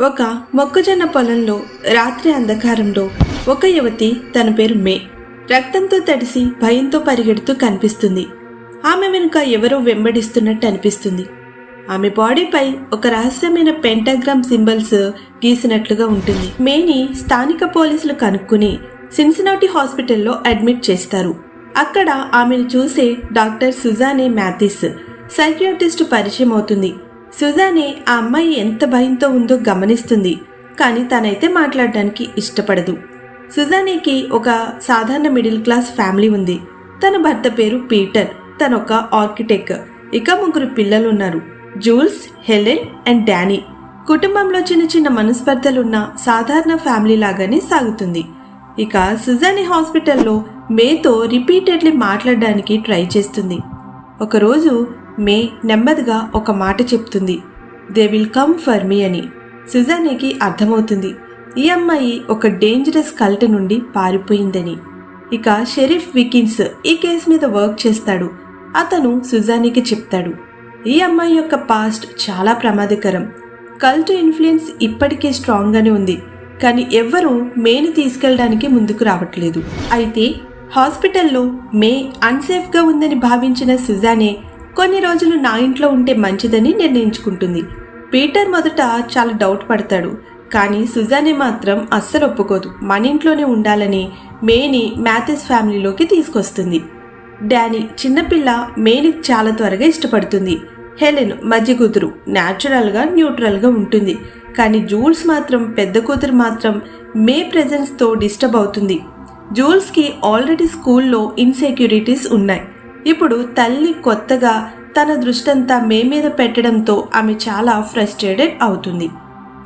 ఒక మొక్కజొన్న పొలంలో రాత్రి అంధకారంలో ఒక యువతి తన పేరు మే. రక్తంతో తడిసి భయంతో పరిగెడుతూ కనిపిస్తుంది. ఆమె వెనుక ఎవరో వెంబడిస్తున్నట్టు అనిపిస్తుంది. ఆమె బాడీపై ఒక రహస్యమైన పెంటాగ్రామ్ సింబల్స్ గీసినట్లుగా ఉంటుంది. మేని స్థానిక పోలీసులు కనుక్కుని సిన్సినాటి హాస్పిటల్లో అడ్మిట్ చేస్తారు. అక్కడ ఆమెను చూసే డాక్టర్ సుజానే మ్యాథిస్ సైకియాట్రిస్ట్ పరిచయం అవుతుంది సుజాని ఆ అమ్మాయి ఎంత భయంతో ఉందో గమనిస్తుంది కానీ తనైతే మాట్లాడడానికి ఇష్టపడదు. సుజానీకి ఒక సాధారణ మిడిల్ క్లాస్ ఫ్యామిలీ ఉంది. తన భర్త పేరు పీటర్ తన ఒక ఆర్కిటెక్. ఇక ముగ్గురు పిల్లలు ఉన్నారు జూల్స్ హెలెన్ అండ్ డానీ. కుటుంబంలో చిన్న చిన్న మనస్పర్ధలున్న సాధారణ ఫ్యామిలీ లాగానే సాగుతుంది. ఇక సుజాని హాస్పిటల్లో మేతో రిపీటెడ్లీ మాట్లాడడానికి ట్రై చేస్తుంది. ఒకరోజు మే నెమ్మదిగా ఒక మాట చెప్తుంది. They will come for me అని. సుజానేకి అర్థమవుతుంది. ఈ అమ్మాయి ఒక డేంజరస్ కల్ట్ నుండి పారిపోయిందని. ఇక షెరీఫ్ వికిన్స్ ఈ కేసు మీద వర్క్ చేస్తాడు. అతను సుజానికి చెప్తాడు. ఈ అమ్మాయి యొక్క పాస్ట్ చాలా ప్రమాదకరం. కల్ట్ ఇన్ఫ్లుయెన్స్ ఇప్పటికే స్ట్రాంగ్గానే ఉంది. కానీ ఎవ్వరూ మేని తీసుకెళ్ళడానికి ముందుకు రావట్లేదు. అయితే హాస్పిటల్లో మే అన్సేఫ్గా ఉందని భావించిన సుజానే కొన్ని రోజులు నా ఇంట్లో ఉంటే మంచిదని నిర్ణయించుకుంటుంది. పీటర్ మొదట చాలా డౌట్ పడతాడు. కానీ సుజానే మాత్రం అస్సలు ఒప్పుకోదు. మన ఇంట్లోనే ఉండాలని మేని మ్యాథిస్ ఫ్యామిలీలోకి తీసుకొస్తుంది. డానీ చిన్నపిల్ల మేని చాలా త్వరగా ఇష్టపడుతుంది. హెలెన్ మధ్య కూతురు న్యాచురల్గా న్యూట్రల్గా ఉంటుంది. కానీ జూల్స్ మాత్రం పెద్ద కూతురు మాత్రం మే ప్రెజెన్స్తో డిస్టర్బ్ అవుతుంది. జూల్స్కి ఆల్రెడీ స్కూల్లో ఇన్సెక్యూరిటీస్ ఉన్నాయి. ఇప్పుడు తల్లి కొత్తగా తన దృష్టంతా మే మీద పెట్టడంతో ఆమె చాలా ఫ్రస్ట్రేటెడ్ అవుతుంది.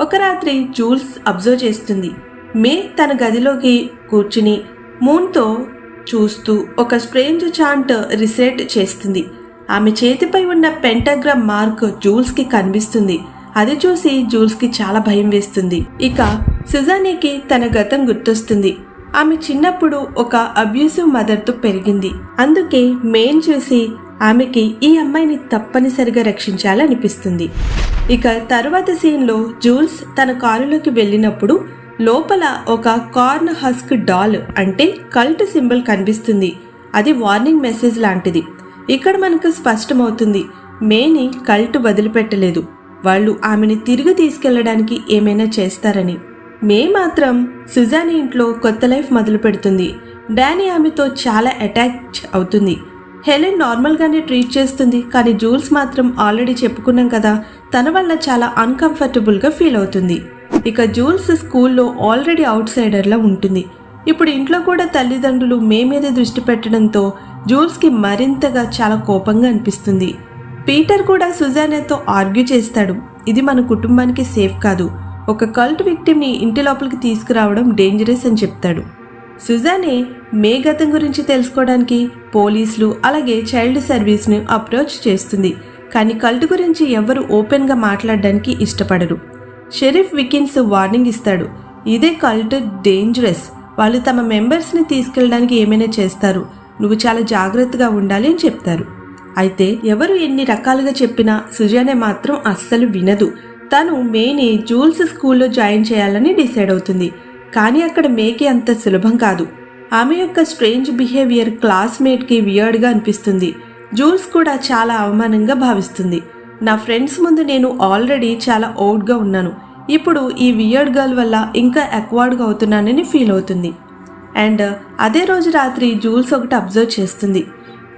ఒక రాత్రి జూల్స్ అబ్జర్వ్ చేస్తుంది. మే తన గదిలోకి కూర్చుని మూన్తో చూస్తూ ఒక స్ట్రేంజ్ చాంట్ రిసెట్ చేస్తుంది. ఆమె చేతిపై ఉన్న పెంటాగ్రామ్ మార్క్ జూల్స్కి కనిపిస్తుంది. అది చూసి జూల్స్కి చాలా భయం వేస్తుంది. ఇక సుజానీకి తన గతం గుర్తొస్తుంది. ఆమె చిన్నప్పుడు ఒక అబ్యూసివ్ మదర్తో పెరిగింది. అందుకే మెయిన్ చూసి ఆమెకి ఈ అమ్మాయిని తప్పనిసరిగా రక్షించాలనిపిస్తుంది. ఇక తరువాత సీన్లో జూల్స్ తన కారులోకి వెళ్ళినప్పుడు లోపల ఒక కార్న్ హస్క్ డాల్ అంటే కల్ట్ సింబల్ కనిపిస్తుంది. అది వార్నింగ్ మెసేజ్ లాంటిది. ఇక్కడ మనకు స్పష్టమవుతుంది మేని కల్ట్ వదిలిపెట్టలేదు. వాళ్ళు ఆమెని తిరిగి తీసుకెళ్ళడానికి ఏమైనా చేస్తారని. మే మాత్రం సుజాని ఇంట్లో కొత్త లైఫ్ మొదలు పెడుతుంది. డానీ ఆమెతో చాలా అటాచ్ అవుతుంది. హెలెన్ నార్మల్గానే ట్రీట్ చేస్తుంది కానీ జూల్స్ మాత్రం ఆల్రెడీ చెప్పుకున్నాం కదా తన వల్ల చాలా అన్కంఫర్టబుల్గా ఫీల్ అవుతుంది. ఇక జూల్స్ స్కూల్లో ఆల్రెడీ అవుట్ సైడర్లా ఉంటుంది. ఇప్పుడు ఇంట్లో కూడా తల్లిదండ్రులు మే మీద దృష్టి పెట్టడంతో జూల్స్కి మరింతగా చాలా కోపంగా అనిపిస్తుంది. పీటర్ కూడా సుజానేతో ఆర్గ్యూ చేస్తాడు ఇది మన కుటుంబానికి సేఫ్ కాదు. ఒక కల్ట్ విక్టిమ్ని ఇంటి లోపలికి తీసుకురావడం డేంజరస్ అని చెప్తాడు. సుజానే మే గతం గురించి తెలుసుకోవడానికి పోలీసులు అలాగే చైల్డ్ సర్వీస్ను అప్రోచ్ చేస్తుంది. కానీ కల్ట్ గురించి ఎవరు ఓపెన్గా మాట్లాడడానికి ఇష్టపడరు. షెరీఫ్ వికిన్స్ వార్నింగ్ ఇస్తాడు. ఇదే కల్ట్ డేంజరస్ వాళ్ళు తమ మెంబర్స్ని తీసుకెళ్ళడానికి ఏమైనా చేస్తారు. నువ్వు చాలా జాగ్రత్తగా ఉండాలి అని చెప్తారు. అయితే ఎవరు ఎన్ని రకాలుగా చెప్పినా సుజానే మాత్రం అస్సలు వినదు. తను మేని జూల్స్ స్కూల్లో జాయిన్ చేయాలని డిసైడ్ అవుతుంది. కానీ అక్కడ మేకి అంత సులభం కాదు. ఆమె యొక్క స్ట్రేంజ్ బిహేవియర్ క్లాస్మేట్కి వియర్డ్గా అనిపిస్తుంది. జూల్స్ కూడా చాలా అవమానంగా భావిస్తుంది. నా ఫ్రెండ్స్ ముందు నేను ఆల్రెడీ చాలా ఓడ్గా ఉన్నాను. ఇప్పుడు ఈ వియర్డ్ గర్ల్ వల్ల ఇంకా అక్వార్డ్గా అవుతున్నానని ఫీల్ అవుతుంది. అండ్ అదే రోజు రాత్రి జూల్స్ ఒకటి అబ్జర్వ్ చేస్తుంది.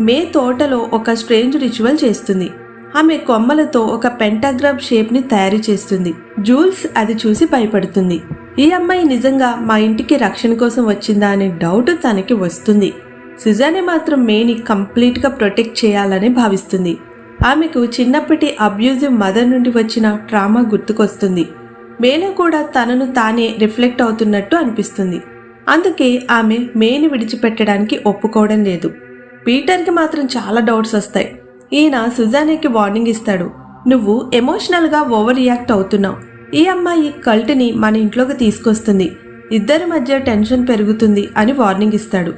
మే తోటలో ఒక స్ట్రేంజ్ రిచువల్ చేస్తుంది. ఆమె కొమ్మలతో ఒక పెంటాగ్రామ్ షేప్ని తయారు చేస్తుంది. జూల్స్ అది చూసి భయపడుతుంది. ఈ అమ్మాయి నిజంగా మా ఇంటికి రక్షణ కోసం వచ్చిందా అనే డౌట్ తనకి వస్తుంది. సుజానే మాత్రం మేని కంప్లీట్గా ప్రొటెక్ట్ చేయాలని భావిస్తుంది. ఆమెకు చిన్నప్పటి అబ్యూజివ్ మదర్ నుండి వచ్చిన ట్రామా గుర్తుకొస్తుంది. మేలో కూడా తనను తానే రిఫ్లెక్ట్ అవుతున్నట్టు అనిపిస్తుంది. అందుకే ఆమె మేని విడిచిపెట్టడానికి ఒప్పుకోవడం లేదు. పీటర్కి మాత్రం చాలా డౌట్స్ వస్తాయి. ఈయన సుజానేకి వార్నింగ్ ఇస్తాడు. నువ్వు ఎమోషనల్గా ఓవర్ రియాక్ట్ అవుతున్నావు. ఈ అమ్మాయి కల్ట్ని మన ఇంట్లోకి తీసుకొస్తుంది. ఇద్దరి మధ్య టెన్షన్ పెరుగుతుంది అని వార్నింగ్ ఇస్తాడు.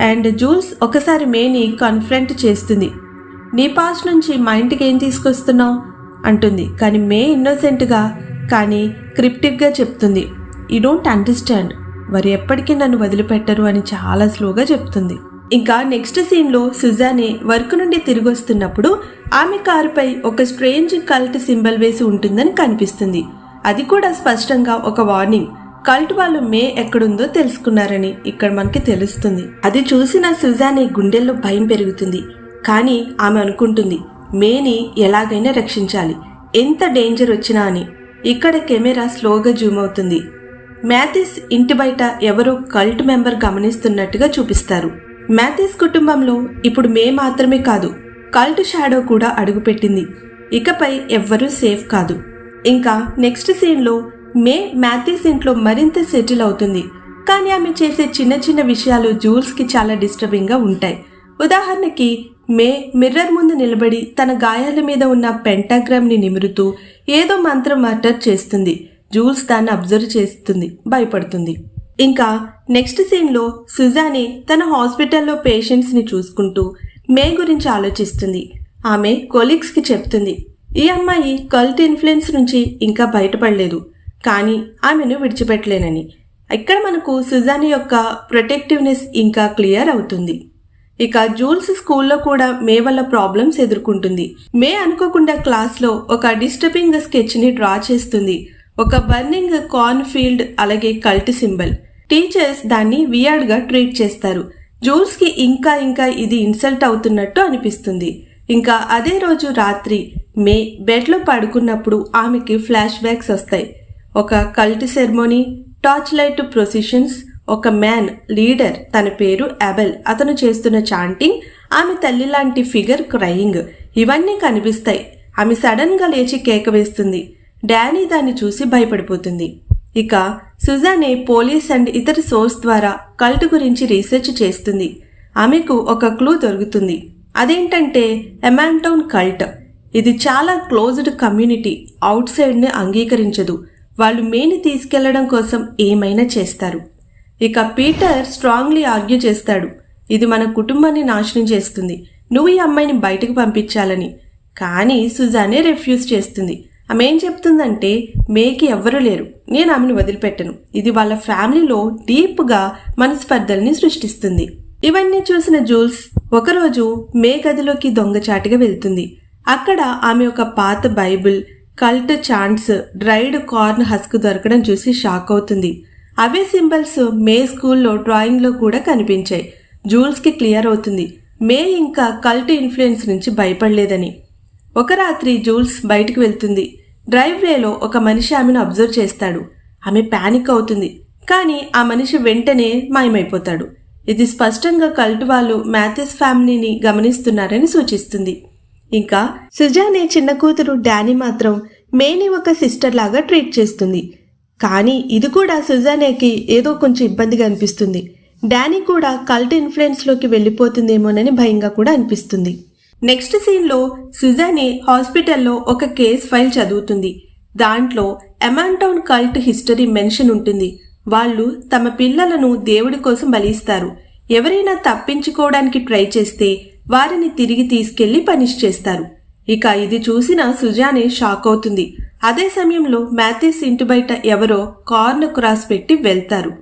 అండ్ జూల్స్ ఒకసారి మేని కన్ఫ్రంట్ చేస్తుంది. నీ పాస్ట్ నుంచి మా ఇంటికి ఏం తీసుకొస్తున్నావు? అంటుంది. కానీ మే ఇన్నోసెంట్గా కానీ క్రిప్టిక్గా చెప్తుంది. ఈ డోంట్ అండర్స్టాండ్. వారు ఎప్పటికీ నన్ను వదిలిపెట్టరు అని చాలా స్లోగా చెప్తుంది. ఇంకా నెక్స్ట్ సీన్లో సుజానే వర్క్ నుండి తిరిగి వస్తున్నప్పుడు ఆమె కారుపై ఒక స్ట్రేంజ్ కల్ట్ సింబల్ వేసి ఉంటుందని కనిపిస్తుంది. అది కూడా స్పష్టంగా ఒక వార్నింగ్. కల్ట్ వాళ్ళు మే ఎక్కడుందో తెలుసుకున్నారని ఇక్కడ మనకి తెలుస్తుంది. అది చూసిన సుజానే గుండెల్లో భయం పెరుగుతుంది. కానీ ఆమె అనుకుంటుంది మేని ఎలాగైనా రక్షించాలి. ఎంత డేంజర్ వచ్చినా అని. ఇక్కడ కెమెరా స్లోగా జూమ్ అవుతుంది. మ్యాథిస్ ఇంటి బయట ఎవరో కల్ట్ మెంబర్ గమనిస్తున్నట్టుగా చూపిస్తారు. మ్యాథీస్ కుటుంబంలో ఇప్పుడు మే మాత్రమే కాదు కల్ట్ షాడో కూడా అడుగుపెట్టింది. ఇకపై ఎవ్వరూ సేఫ్ కాదు. ఇంకా నెక్స్ట్ సీన్లో మే మ్యాథీస్ ఇంట్లో మరింత సెటిల్ అవుతుంది. కానీ ఆమె చేసే చిన్న చిన్న విషయాలు జూల్స్కి చాలా డిస్టర్బింగ్గా ఉంటాయి. ఉదాహరణకి మే మిర్రర్ ముందు నిలబడి తన గాయాల మీద ఉన్న పెంటాగ్రామ్ని నిమురుతూ ఏదో మంత్రం మర్టర్ చేస్తుంది. జూల్స్ దాన్ని అబ్జర్వ్ చేస్తుంది భయపడుతుంది. ఇంకా నెక్స్ట్ సీన్లో సుజాని తన హాస్పిటల్లో పేషెంట్స్ని చూసుకుంటూ మే గురించి ఆలోచిస్తుంది. ఆమె కొలీగ్స్కి చెప్తుంది ఈ అమ్మాయి కల్ట్ ఇన్ఫ్లుయెన్స్ నుంచి ఇంకా బయటపడలేదు కానీ ఆమెను విడిచిపెట్టలేనని. ఇక్కడ మనకు సుజాని యొక్క ప్రొటెక్టివ్నెస్ ఇంకా క్లియర్ అవుతుంది. ఇక జూల్స్ స్కూల్లో కూడా మే వల్ల ప్రాబ్లమ్స్ ఎదుర్కొంటుంది. మే అనుకోకుండా క్లాస్లో ఒక డిస్టర్బింగ్ స్కెచ్ని డ్రా చేస్తుంది. ఒక బర్నింగ్ కార్న్ ఫీల్డ్ అలాగే కల్ట్ సింబల్. టీచర్స్ దాన్ని వియార్డ్గా ట్రీట్ చేస్తారు. జూల్స్కి ఇంకా ఇంకా ఇది ఇన్సల్ట్ అవుతున్నట్టు అనిపిస్తుంది. ఇంకా అదే రోజు రాత్రి మే బెడ్లో పడుకున్నప్పుడు ఆమెకి ఫ్లాష్ బ్యాక్స్ వస్తాయి. ఒక cult ceremony torch light processions ఒక మ్యాన్ లీడర్ తన పేరు అబెల్. అతను చేస్తున్న చాంటింగ్ ఆమె తల్లి లాంటి ఫిగర్ క్రయింగ్. ఇవన్నీ కనిపిస్తాయి. ఆమె సడన్గా లేచి కేక వేస్తుంది. డానీ దాన్ని చూసి భయపడిపోతుంది. ఇక సుజానే పోలీస్ అండ్ ఇతర సోర్స్ ద్వారా కల్ట్ గురించి రీసెర్చ్ చేస్తుంది. ఆమెకు ఒక క్లూ దొరుకుతుంది. అదేంటంటే ఎమాంటౌన్ కల్ట్. ఇది చాలా క్లోజ్డ్ కమ్యూనిటీ అవుట్ సైడ్ని అంగీకరించదు. వాళ్ళు మేని తీసుకెళ్ళడం కోసం ఏమైనా చేస్తారు. ఇక పీటర్ స్ట్రాంగ్లీ ఆర్గ్యూ చేస్తాడు. ఇది మన కుటుంబాన్ని నాశనం చేస్తుంది. నువ్వు ఈ అమ్మాయిని బయటకు పంపించాలని. కానీ సుజానే రిఫ్యూజ్ చేస్తుంది. ఆమె ఏం చెప్తుందంటే మేకి ఎవ్వరూ లేరు. నేను ఆమెను వదిలిపెట్టను. ఇది వాళ్ళ ఫ్యామిలీలో డీప్గా మనస్పర్ధల్ని సృష్టిస్తుంది. ఇవన్నీ చూసిన జూల్స్ ఒకరోజు మే గదిలోకి దొంగచాటుగా వెళ్తుంది. అక్కడ ఆమె ఒక పాత Bible cult chants dried corn husk దొరకడం చూసి షాక్ అవుతుంది. అవే సింబల్స్ మే స్కూల్లో డ్రాయింగ్లో కూడా కనిపించాయి. జూల్స్కి క్లియర్ అవుతుంది. మే ఇంకా కల్ట్ ఇన్ఫ్లుయెన్స్ నుంచి భయపడలేదని. ఒక రాత్రి జూల్స్ బయటకు వెళ్తుంది. డ్రైవ్ వేలో ఒక మనిషి ఆమెను అబ్జర్వ్ చేస్తాడు. ఆమె ప్యానిక్ అవుతుంది. కానీ ఆ మనిషి వెంటనే మాయమైపోతాడు. ఇది స్పష్టంగా కల్ట్ వాళ్ళు మ్యాథిస్ ఫ్యామిలీని గమనిస్తున్నారని సూచిస్తుంది. ఇంకా సుజానే చిన్న కూతురు డానీ మాత్రం మేని ఒక సిస్టర్ లాగా ట్రీట్ చేస్తుంది. కానీ ఇది కూడా సుజానేకి ఏదో కొంచెం ఇబ్బందిగా అనిపిస్తుంది. డానీ కూడా కల్ట్ ఇన్ఫ్లుయెన్స్లోకి వెళ్ళిపోతుందేమోనని భయంగా కూడా అనిపిస్తుంది. నెక్స్ట్ సీన్లో సుజాని హాస్పిటల్లో ఒక కేస్ ఫైల్ చదువుతుంది. దాంట్లో ఎమాంటౌన్ కల్ట్ హిస్టరీ మెన్షన్ ఉంటుంది. వాళ్ళు తమ పిల్లలను దేవుడి కోసం బలిస్తారు. ఎవరైనా తప్పించుకోవడానికి ట్రై చేస్తే వారిని తిరిగి తీసుకెళ్ళి పనిష్ చేస్తారు. ఇక ఇది చూసిన సుజానే షాక్ అవుతుంది. అదే సమయంలో మ్యాథ్యూస్ ఇంటి బయట ఎవరో కార్ను క్రాస్ పెట్టి వెళ్తారు.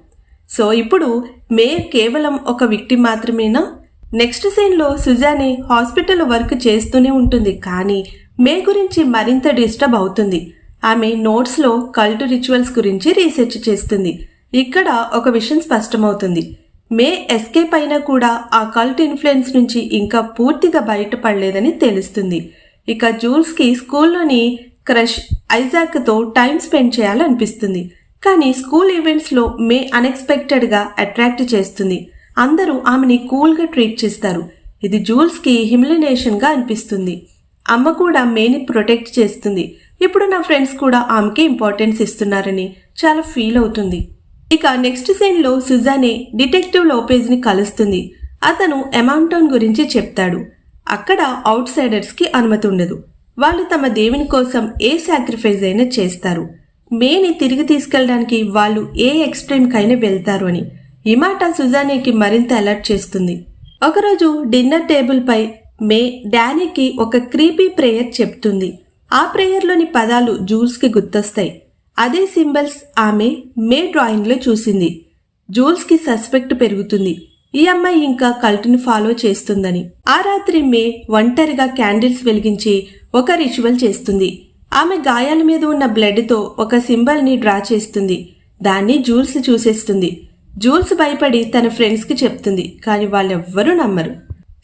సో ఇప్పుడు మే కేవలం ఒక వ్యక్తి మాత్రమేనా? నెక్స్ట్ సీన్లో సుజాని హాస్పిటల్ వర్క్ చేస్తూనే ఉంటుంది కానీ మే గురించి మరింత డిస్టర్బ్ అవుతుంది. ఆమె నోట్స్లో కల్ట్ రిచువల్స్ గురించి రీసెర్చ్ చేస్తుంది. ఇక్కడ ఒక విషయం స్పష్టమవుతుంది. మే ఎస్కేప్ అయినా కూడా ఆ కల్ట్ ఇన్ఫ్లుయెన్స్ నుంచి ఇంకా పూర్తిగా బయటపడలేదని తెలుస్తుంది. ఇక జూల్స్కి స్కూల్లోని క్రష్ ఐజాక్తో టైం స్పెండ్ చేయాలనిపిస్తుంది. కానీ స్కూల్ ఈవెంట్స్లో మే అన్ఎక్స్పెక్టెడ్గా అట్రాక్ట్ చేస్తుంది. అందరూ ఆమెని కూల్గా ట్రీట్ చేస్తారు. ఇది జూల్స్కి హిమిలినేషన్గా అనిపిస్తుంది. అమ్మ కూడా మేని ప్రొటెక్ట్ చేస్తుంది. ఇప్పుడు నా ఫ్రెండ్స్ కూడా ఆమెకి ఇంపార్టెన్స్ ఇస్తున్నారని చాలా ఫీల్ అవుతుంది. ఇక నెక్స్ట్ సీన్లో సుజానే డిటెక్టివ్ లోపేజ్ని కలుస్తుంది. అతను అమౌంటోన్ గురించి చెప్తాడు. అక్కడ అవుట్ సైడర్స్కి అనుమతి ఉండదు. వాళ్ళు తమ దేవుని కోసం ఏ సాక్రిఫైస్ అయినా చేస్తారు. మేని తిరిగి తీసుకెళ్ళడానికి వాళ్ళు ఏ ఎక్స్ట్రీమ్కైనా వెళ్తారు అని. ఈ మాట మరింత అలర్ట్ చేస్తుంది. ఒకరోజు డిన్నర్ టేబుల్పై మే డానీకి ఒక క్రీపీ ప్రేయర్ చెప్తుంది. ఆ ప్రేయర్లోని పదాలు జూల్స్కి గుర్తొస్తాయి. అదే సింబల్స్ ఆమె మే డ్రాయింగ్లో చూసింది. జూల్స్కి సస్పెక్ట్ పెరుగుతుంది. ఈ అమ్మాయి ఇంకా కల్ట్ని ఫాలో చేస్తుందని. ఆ రాత్రి మే ఒంటరిగా క్యాండిల్స్ వెలిగించి ఒక రిచువల్ చేస్తుంది. ఆమె గాయాల మీద ఉన్న బ్లడ్తో ఒక సింబల్ని డ్రా చేస్తుంది. దాన్ని జూల్స్ చూసేస్తుంది. జూల్స్ భయపడి తన ఫ్రెండ్స్కి చెప్తుంది కానీ వాళ్ళెవ్వరూ నమ్మరు.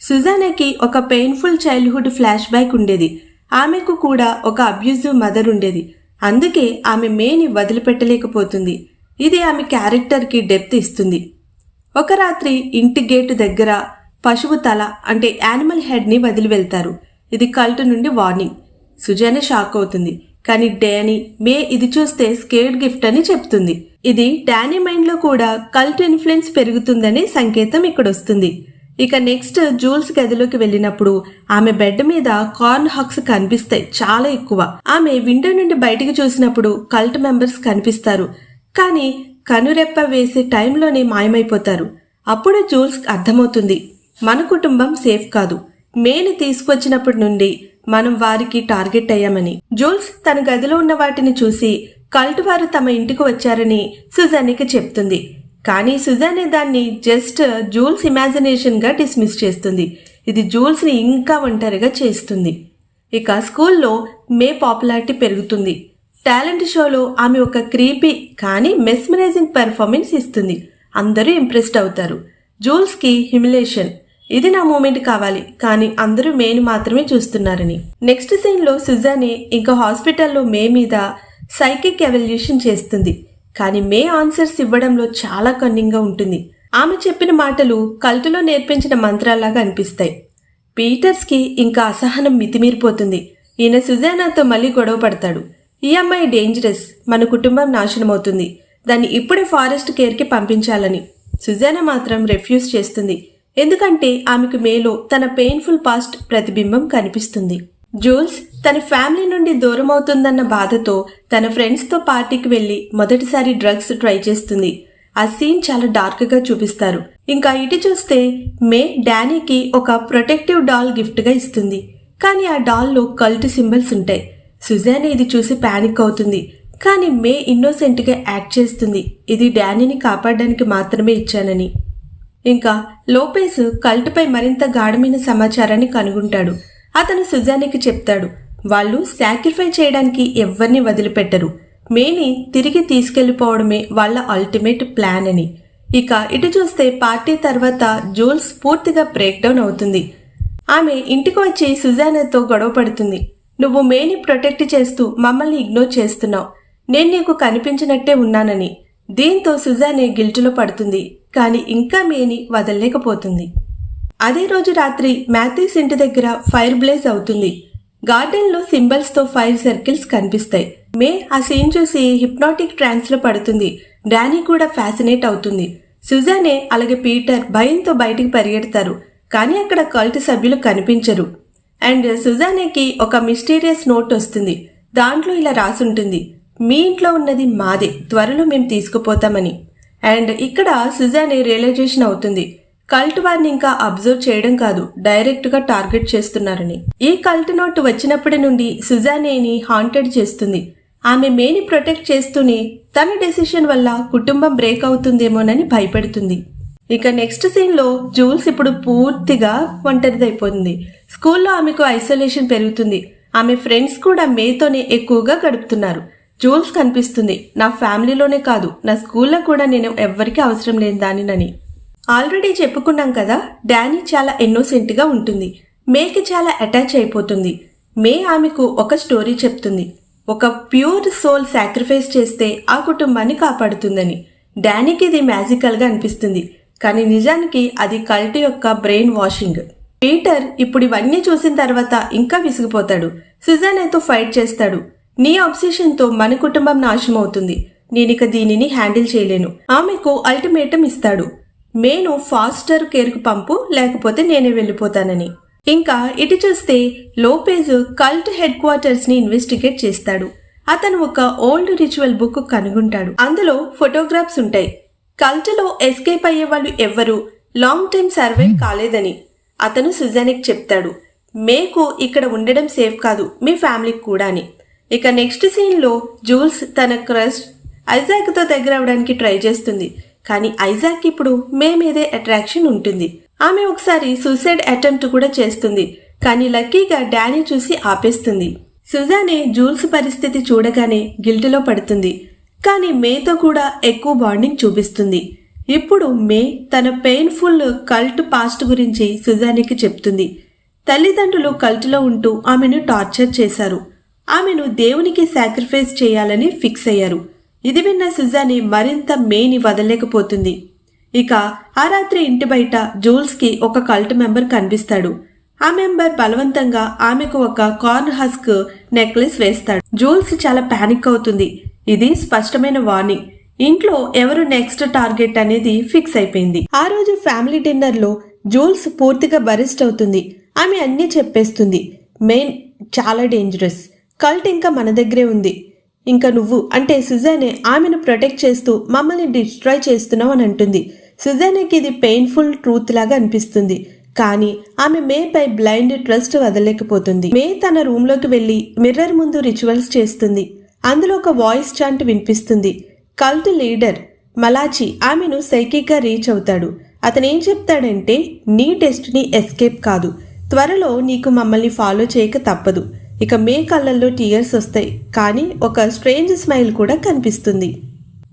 సుజానాకి ఒక పెయిన్ఫుల్ చైల్డ్హుడ్ ఫ్లాష్ బ్యాక్ ఉండేది. ఆమెకు కూడా ఒక అబ్యూజివ్ మదర్ ఉండేది. అందుకే ఆమె మేని వదిలిపెట్టలేకపోతుంది. ఇది ఆమె క్యారెక్టర్కి డెప్త్ ఇస్తుంది. ఒక రాత్రి ఇంటి గేటు దగ్గర పశువు తల అంటే యానిమల్ హెడ్ని వదిలి వెళ్తారు ఇది కల్ట్ నుండి వార్నింగ్ సుజాన షాక్ అవుతుంది. కానీ డానీ మే ఇది చూస్తే స్కేడ్ గిఫ్ట్ అని చెప్తుంది. ఇది డానీ మైండ్లో కూడా కల్ట్ ఇన్ఫ్లుయెన్స్ పెరుగుతుందనే సంకేతం ఇక్కడ వస్తుంది ఇక నెక్స్ట్ జూల్స్ గదిలోకి వెళ్ళినప్పుడు ఆమె బెడ్ మీద కార్న్ హక్స్ కనిపిస్తాయి చాలా ఎక్కువ. ఆమె విండో నుండి బయటికి చూసినప్పుడు కల్ట్ మెంబర్స్ కనిపిస్తారు. కానీ కనురెప్ప వేసే టైంలోనే మాయమైపోతారు. అప్పుడు జూల్స్ అర్థమవుతుంది. మన కుటుంబం సేఫ్ కాదు. మేని తీసుకొచ్చినప్పటి నుండి మనం వారికి టార్గెట్ అయ్యామని. జూల్స్ తన గదిలో ఉన్న వాటిని చూసి కల్ట్ వారు తమ ఇంటికి వచ్చారని సుజానికి చెప్తుంది. కానీ సుజానే దాన్ని జస్ట్ జూల్స్ ఇమాజినేషన్గా డిస్మిస్ చేస్తుంది. ఇది జూల్స్ని ఇంకా ఒంటరిగా చేస్తుంది. ఇక స్కూల్లో మే పాపులారిటీ పెరుగుతుంది. టాలెంట్ షోలో ఆమె ఒక క్రీపీ కానీ మెస్మరైజింగ్ పెర్ఫార్మెన్స్ ఇస్తుంది. అందరూ ఇంప్రెస్డ్ అవుతారు. జూల్స్కి హిమిలేషన్. ఇది నా మూమెంట్ కావాలి కానీ అందరూ మేను మాత్రమే చూస్తున్నారని. నెక్స్ట్ సీన్లో సుజానే ఇంకా హాస్పిటల్లో మే మీద సైకిక్ ఎవల్యూషన్ చేస్తుంది. కానీ మే ఆన్సర్స్ ఇవ్వడంలో చాలా కన్నింగా ఉంటుంది. ఆమె చెప్పిన మాటలు కల్టులో నేర్పించిన మంత్రాల్లాగా అనిపిస్తాయి. పీటర్స్కి ఇంకా అసహనం మితిమీరిపోతుంది. ఈయన సుజానాతో మళ్ళీ గొడవ పడతాడు. ఈ అమ్మాయి డేంజరస్ మన కుటుంబం నాశనమవుతుంది. దాన్ని ఇప్పుడే ఫారెస్ట్ కేర్కి పంపించాలని. సుజానా మాత్రం రెఫ్యూజ్ చేస్తుంది. ఎందుకంటే ఆమెకు మేలో తన పెయిన్ఫుల్ పాస్ట్ ప్రతిబింబం కనిపిస్తుంది. జూల్స్ తన ఫ్యామిలీ నుండి దూరం అవుతుందన్న బాధతో తన ఫ్రెండ్స్తో పార్టీకి వెళ్ళి మొదటిసారి డ్రగ్స్ ట్రై చేస్తుంది. ఆ సీన్ చాలా డార్క్గా చూపిస్తారు. ఇంకా ఇటు చూస్తే మే డానీకి ఒక ప్రొటెక్టివ్ డాల్ గిఫ్ట్గా ఇస్తుంది. కానీ ఆ డాల్లో కల్ట్ సింబల్స్ ఉంటాయి. సుజాన్ ఇది చూసి ప్యానిక్ అవుతుంది. కానీ మే ఇన్నోసెంట్గా యాక్ట్ చేస్తుంది. ఇది డానీని కాపాడడానికి మాత్రమే ఇచ్చానని. ఇంకా లోపేస్ కల్ట్పై మరింత గాఢమైన సమాచారాన్ని కనుగొంటాడు. అతను సుజానికి చెప్తాడు వాళ్ళు సాక్రిఫై చేయడానికి ఎవరిని వదిలిపెట్టరు. మేని తిరిగి తీసుకెళ్ళిపోవడమే వాళ్ళ అల్టిమేట్ ప్లాన్ అని. ఇక ఇటు చూస్తే పార్టీ తర్వాత జూల్స్ పూర్తిగా బ్రేక్డౌన్ అవుతుంది. ఆమె ఇంటికి వచ్చి సుజానాతో గొడవ పడుతుంది. నువ్వు మేని ప్రొటెక్ట్ చేస్తూ మమ్మల్ని ఇగ్నోర్ చేస్తున్నావు. నేను నీకు కనిపించినట్టే ఉన్నానని. దీంతో సుజానే గిల్టులో పడుతుంది. కానీ ఇంకా మేని వదలలేకపోతుంది. అదే రోజు రాత్రి మ్యాథ్యూస్ ఇంటి దగ్గర ఫైర్ బ్లేజ్ అవుతుంది. గార్డెన్లో సింబల్స్తో ఫైర్ సర్కిల్స్ కనిపిస్తాయి. మే ఆ సీన్ చూసి హిప్నాటిక్ ట్రాన్స్లో పడుతుంది. డానీ కూడా ఫ్యాసినేట్ అవుతుంది. సుజానే అలాగే పీటర్ భయంతో బయటికి పరిగెడతారు. కానీ అక్కడ కల్ట్ సభ్యులు కనిపించరు. అండ్ సుజానేకి ఒక మిస్టీరియస్ నోట్ వస్తుంది. దాంట్లో ఇలా రాసుంటుంది. మీ ఇంట్లో ఉన్నది మాదే. త్వరలో మేము తీసుకుపోతామని. అండ్ ఇక్కడ సుజానే రియలైజేషన్ అవుతుంది. కల్ట్ వారిని ఇంకా అబ్జర్వ్ చేయడం కాదు డైరెక్ట్గా టార్గెట్ చేస్తున్నారని. ఈ కల్ట్ నోట్ వచ్చినప్పటి నుండి సుజానేని హాంటెడ్ చేస్తుంది. ఆమె మేని ప్రొటెక్ట్ చేస్తూనే తన డెసిషన్ వల్ల కుటుంబం బ్రేక్ అవుతుందేమోనని భయపెడుతుంది. ఇక నెక్స్ట్ సీన్లో జూల్స్ ఇప్పుడు పూర్తిగా ఒంటరిదైపోతుంది. స్కూల్లో ఆమెకు ఐసోలేషన్ పెరుగుతుంది. ఆమె ఫ్రెండ్స్ కూడా మేతోనే ఎక్కువగా గడుపుతున్నారు. జూల్స్ కనిపిస్తుంది నా ఫ్యామిలీలోనే కాదు నా స్కూల్లో కూడా నేను ఎవ్వరికీ అవసరం లేని దానినని. ఆల్రెడీ చెప్పుకున్నాం కదా డానీ చాలా ఎన్నోసెంట్గా ఉంటుంది. మేకి చాలా అటాచ్ అయిపోతుంది. మే ఆమెకు ఒక స్టోరీ చెప్తుంది. ఒక ప్యూర్ సోల్ సాక్రిఫైస్ చేస్తే ఆ కుటుంబాన్ని కాపాడుతుందని. డానీకి ఇది మ్యాజికల్గా అనిపిస్తుంది. కానీ నిజానికి అది కల్ట్ యొక్క బ్రెయిన్ వాషింగ్. పీటర్ ఇప్పుడు ఇవన్నీ చూసిన తర్వాత ఇంకా విసిగిపోతాడు. సుజానేతో ఫైట్ చేస్తాడు. నీ అబ్సెషన్తో మన కుటుంబం నాశనమవుతుంది నేనిక దీనిని హ్యాండిల్ చేయలేను. ఆమెకు అల్టిమేటం ఇస్తాడు. మేను ఫాస్టర్ కేర్కు పంపు లేకపోతే నేనే వెళ్ళిపోతానని. ఇంకా ఇటు చూస్తే లోపేజ్ కల్ట్ హెడ్ క్వార్టర్స్ని ఇన్వెస్టిగేట్ చేస్తాడు. అతను ఒక ఓల్డ్ రిచువల్ బుక్ కనుగొంటాడు. అందులో ఫోటోగ్రాఫ్స్ ఉంటాయి. కల్ట్లో ఎస్కేప్ అయ్యే వాళ్ళు ఎవ్వరూ లాంగ్ టైం సర్వైవ్ కాలేదని అతను సుజానిక్ చెప్తాడు. మేకు ఇక్కడ ఉండడం సేఫ్ కాదు మీ ఫ్యామిలీకి కూడా అని. ఇక నెక్స్ట్ సీన్లో జూల్స్ తన క్రష్ ఐజాక్తో దగ్గర అవడానికి ట్రై చేస్తుంది. కానీ ఐజాక్ ఇప్పుడు మే మీదే అట్రాక్షన్ ఉంటుంది. ఆమె ఒకసారి సూసైడ్ అటెంప్ట్ కూడా చేస్తుంది. కానీ లక్కీగా డానీ చూసి ఆపేస్తుంది. సుజానే జూల్స్ పరిస్థితి చూడగానే గిల్టులో పడుతుంది. కానీ మేతో కూడా ఎక్కువ బాండింగ్ చూపిస్తుంది. ఇప్పుడు మే తన పెయిన్ఫుల్ కల్ట్ పాస్ట్ గురించి సుజానికి చెప్తుంది. తల్లిదండ్రులు కల్ట్లో ఉంటూ ఆమెను టార్చర్ చేశారు. ఆమెను దేవునికి సాక్రిఫైస్ చేయాలని ఫిక్స్ అయ్యారు. ఇది విన్న సుజాని మరింత మేని వదలలేకపోతుంది. ఇక ఆ రాత్రి ఇంటి బయట జూల్స్కి ఒక కల్ట్ మెంబర్ కనిపిస్తాడు. ఆ మెంబర్ బలవంతంగా ఆమెకు ఒక కార్న్ హస్క్ నెక్లెస్ వేస్తాడు. జూల్స్ చాలా ప్యానిక్ అవుతుంది. ఇది స్పష్టమైన వార్నింగ్. ఇంట్లో ఎవరు నెక్స్ట్ టార్గెట్ అనేది ఫిక్స్ అయిపోయింది. ఆ రోజు ఫ్యామిలీ డిన్నర్లో జూల్స్ పూర్తిగా బరిస్ట్ అవుతుంది. ఆమె అన్నీ చెప్పేస్తుంది. మెయిన్ చాలా డేంజరస్. కల్ట్ ఇంకా మన దగ్గరే ఉంది. ఇంకా నువ్వు అంటే సుజానే ఆమెను ప్రొటెక్ట్ చేస్తూ మమ్మల్ని డిస్ట్రాయ్ చేస్తున్నావు అని అంటుంది. సుజానేకి ఇది పెయిన్ఫుల్ ట్రూత్ లాగా అనిపిస్తుంది. కానీ ఆమె మే పై బ్లైండ్ ట్రస్ట్ వదలలేకపోతుంది. మే తన రూమ్లోకి వెళ్ళి మిర్రర్ ముందు రిచువల్స్ చేస్తుంది. అందులో ఒక వాయిస్ చాంట్ వినిపిస్తుంది. కల్ట్ లీడర్ మలాచి ఆమెను సైకిక్గా రీచ్ అవుతాడు. అతను ఏం చెప్తాడంటే నీ డెస్టినీ ఎస్కేప్ కాదు. త్వరలో నీకు మమ్మల్ని ఫాలో చేయక తప్పదు. ఇక మే కళ్ళల్లో టీయర్స్ వస్తాయి. కానీ ఒక స్ట్రేంజ్ స్మైల్ కూడా కనిపిస్తుంది.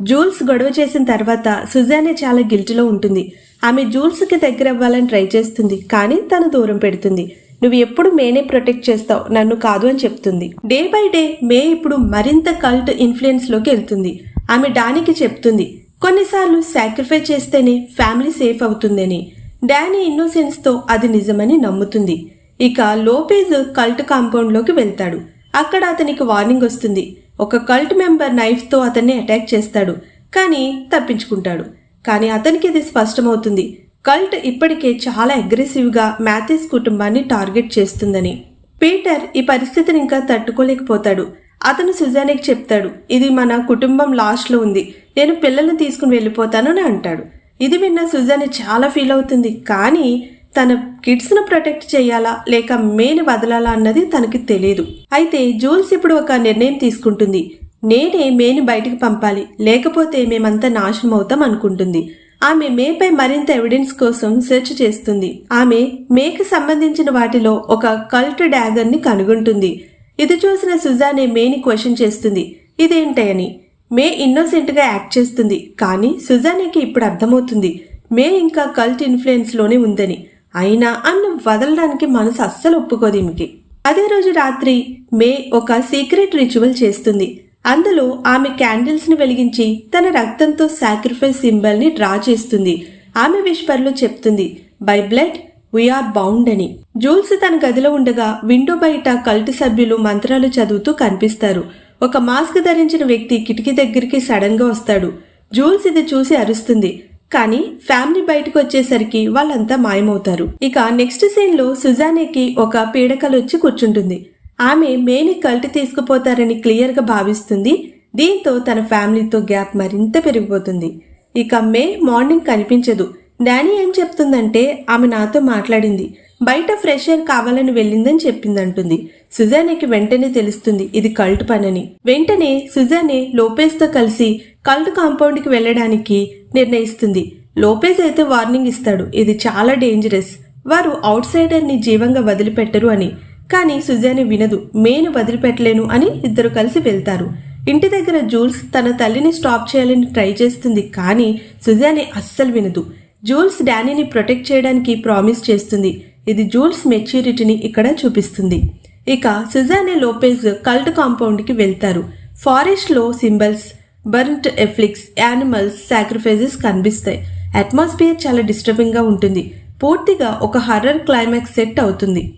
జూల్స్ గొడవ చేసిన తర్వాత సుజానే చాలా గిల్టీలో ఉంటుంది. ఆమె జూల్స్కి దగ్గర అవ్వాలని ట్రై చేస్తుంది. కానీ తను దూరం పెడుతుంది. నువ్వు ఎప్పుడు మేనే ప్రొటెక్ట్ చేస్తావు? నన్ను కాదు అని చెప్తుంది. డే బై డే మే ఇప్పుడు మరింత కల్ట్ ఇన్ఫ్లుయెన్స్లోకి వెళ్తుంది. ఆమె డానికి చెప్తుంది కొన్నిసార్లు సాక్రిఫై చేస్తేనే ఫ్యామిలీ సేఫ్ అవుతుందని. డానీ ఇన్నోసెన్స్తో అది నిజమని నమ్ముతుంది. ఇక లోపేజ్ కల్ట్ కాంపౌండ్లోకి వెళ్తాడు. అక్కడ అతనికి వార్నింగ్ వస్తుంది. ఒక కల్ట్ మెంబర్ నైఫ్తో అతన్ని అటాక్ చేస్తాడు కానీ తప్పించుకుంటాడు. కానీ అతనికి ఇది స్పష్టమవుతుంది. కల్ట్ ఇప్పటికే చాలా అగ్రెసివ్గా మ్యాథిస్ కుటుంబాన్ని టార్గెట్ చేస్తుందని. పీటర్ ఈ పరిస్థితిని ఇంకా తట్టుకోలేకపోతాడు. అతను సుజానికి చెప్తాడు ఇది మన కుటుంబం లాస్ట్లో ఉంది. నేను పిల్లల్ని తీసుకుని వెళ్ళిపోతాను అని అంటాడు. ఇది విన్న సుజాని చాలా ఫీల్ అవుతుంది. కానీ తన కిడ్స్ను ప్రొటెక్ట్ చేయాలా లేక మేని వదలాలా అన్నది తనకి తెలియదు అయితే జూల్స్ ఇప్పుడు ఒక నిర్ణయం తీసుకుంటుంది. నేనే మేని బయటికి పంపాలి. లేకపోతే మేమంతా నాశనం అవుతాం అనుకుంటుంది. ఆమె మేపై మరింత ఎవిడెన్స్ కోసం సెర్చ్ చేస్తుంది. ఆమె మేకి సంబంధించిన వాటిలో ఒక కల్ట్ డ్యాగర్ని కనుగొంటుంది. ఇది చూసిన సుజానే మేని క్వశ్చన్ చేస్తుంది. ఇదేంటని? మే ఇన్నోసెంట్గా యాక్ట్ చేస్తుంది. కానీ సుజానేకి ఇప్పుడు అర్థమవుతుంది. మే ఇంకా కల్ట్ ఇన్ఫ్లుయెన్స్లోనే ఉందని. అయినా అన్నం వదలడానికి మనసు అస్సలు ఒప్పుకోదు ఈమెకి అదే రోజు రాత్రి మే ఒక సీక్రెట్ రిచువల్ చేస్తుంది. అందులో ఆమె క్యాండిల్స్ని వెలిగించి తన రక్తంతో సాక్రిఫైస్ సింబల్ని డ్రా చేస్తుంది. ఆమె విష్పర్లో చెప్తుంది by blood we are bound అని. జూల్స్ తన గదిలో ఉండగా విండో బయట కల్టు సభ్యులు మంత్రాలు చదువుతూ కనిపిస్తారు. ఒక మాస్క్ ధరించిన వ్యక్తి కిటికీ దగ్గరికి సడన్గా వస్తాడు. జూల్స్ ఇది చూసి అరుస్తుంది కానీ ఫ్యామిలీ బయటకు వచ్చేసరికి వాళ్ళంతా మాయమవుతారు. ఇక నెక్స్ట్ సీన్లో సుజానేకి ఒక పీడకలు వచ్చి కూర్చుంటుంది. ఆమె మేని కల్ట్ తీసుకుపోతారని క్లియర్గా భావిస్తుంది. దీంతో తన ఫ్యామిలీతో గ్యాప్ మరింత పెరిగిపోతుంది. ఇక మే మార్నింగ్ కనిపించదు. డానీ ఏం చెప్తుందంటే ఆమె నాతో మాట్లాడింది. బయట ఫ్రెష్ ఎయిర్ కావాలని వెళ్ళిందని చెప్పిందంటుంది. సుజానేకి వెంటనే తెలుస్తుంది ఇది కల్ట్ పనని వెంటనే సుజానే లోపేస్తో కలిసి కల్ట్ కాంపౌండ్కి వెళ్ళడానికి నిర్ణయిస్తుంది. లోపేజ్ అయితే వార్నింగ్ ఇస్తాడు. ఇది చాలా డేంజరస్. వారు అవుట్ సైడర్ని జీవంగా వదిలిపెట్టరు అని. కానీ సుజాని వినదు. మేను వదిలిపెట్టలేను అని ఇద్దరు కలిసి వెళ్తారు. ఇంటి దగ్గర జూల్స్ తన తల్లిని స్టాప్ చేయాలని ట్రై చేస్తుంది. కానీ సుజాని అస్సలు వినదు. జూల్స్ డానీని ప్రొటెక్ట్ చేయడానికి ప్రామిస్ చేస్తుంది. ఇది జూల్స్ మెచ్యూరిటీని ఇక్కడ చూపిస్తుంది. ఇక సుజానే లోపేజ్ కల్ట్ కాంపౌండ్కి వెళ్తారు. ఫారెస్ట్లో symbols burnt effigies animals sacrifices కనిపిస్తాయి. అట్మాస్ఫియర్ చాలా డిస్టర్బింగ్గా ఉంటుంది. పూర్తిగా ఒక హర్రర్ క్లైమాక్స్ సెట్ అవుతుంది.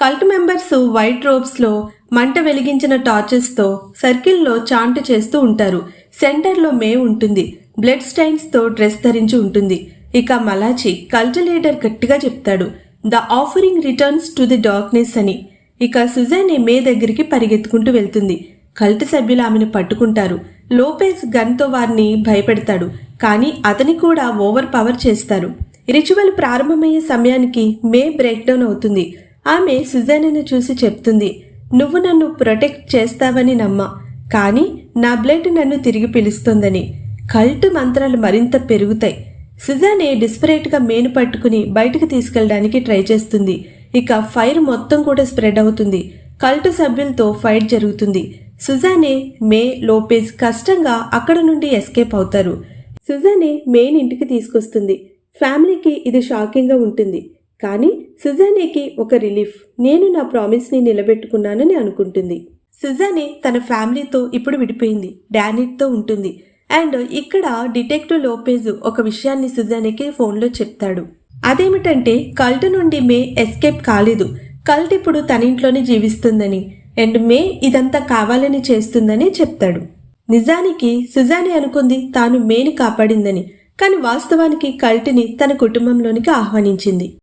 కల్ట్ మెంబర్స్ వైట్ రోబ్స్లో మంట వెలిగించిన టార్చెస్తో సర్కిల్లో చాంట్ చేస్తూ ఉంటారు. సెంటర్లో మే ఉంటుంది. బ్లడ్ స్టైన్స్తో డ్రెస్ ధరించి ఉంటుంది. ఇక మలాచి కల్ట్ లీడర్ గట్టిగా చెప్తాడు. The offering returns to the darkness అని. ఇక సుజాని మే దగ్గరికి పరిగెత్తుకుంటూ వెళ్తుంది. కల్ట్ సభ్యులు ఆమెను పట్టుకుంటారు. లోపేజ్ గన్తో వారిని భయపెడతాడు కానీ అతని కూడా ఓవర్ పవర్ చేస్తారు. రిచువల్ ప్రారంభమయ్యే సమయానికి మే బ్రేక్ డౌన్ అవుతుంది. ఆమె సుజానని చూసి చెప్తుంది నువ్వు నన్ను ప్రొటెక్ట్ చేస్తావని నమ్మా కానీ నా బ్లడ్ నన్ను తిరిగి పిలుస్తోందని. కల్ట్ మంత్రాలు మరింత పెరుగుతాయి. సుజానే డిస్పరేట్గా మేను పట్టుకుని బయటకు తీసుకెళ్ళడానికి ట్రై చేస్తుంది. ఇక ఫైర్ మొత్తం కూడా స్ప్రెడ్ అవుతుంది. కల్టు సభ్యులతో ఫైట్ జరుగుతుంది. సుజానే మే లోపేజ్ కష్టంగా అక్కడ నుండి ఎస్కేప్ అవుతారు. సుజానే మేన్ ఇంటికి తీసుకొస్తుంది. ఫ్యామిలీకి ఇది షాకింగ్గా ఉంటుంది. కానీ సుజానేకి ఒక రిలీఫ్. నేను నా ప్రామిస్ని నిలబెట్టుకున్నానని అనుకుంటుంది. సుజానే తన ఫ్యామిలీతో ఇప్పుడు విడిపోయింది. డానిట్తో ఉంటుంది. అండ్ ఇక్కడ డిటెక్టివ్ లోపేజ్ ఒక విషయాన్ని సుజానేకి ఫోన్లో చెప్తాడు. అదేమిటంటే కల్ట్ నుండి మే ఎస్కేప్ కాలేదు. కల్ట్ ఇప్పుడు తన ఇంట్లోనే జీవిస్తుందని. అండ్ మే ఇదంతా కావాలని చేస్తుందని చెప్తాడు. నిజానికి సుజాని అనుకుంది తాను మేని కాపాడిందని కానీ వాస్తవానికి కల్టిని తన కుటుంబంలోనికి ఆహ్వానించింది.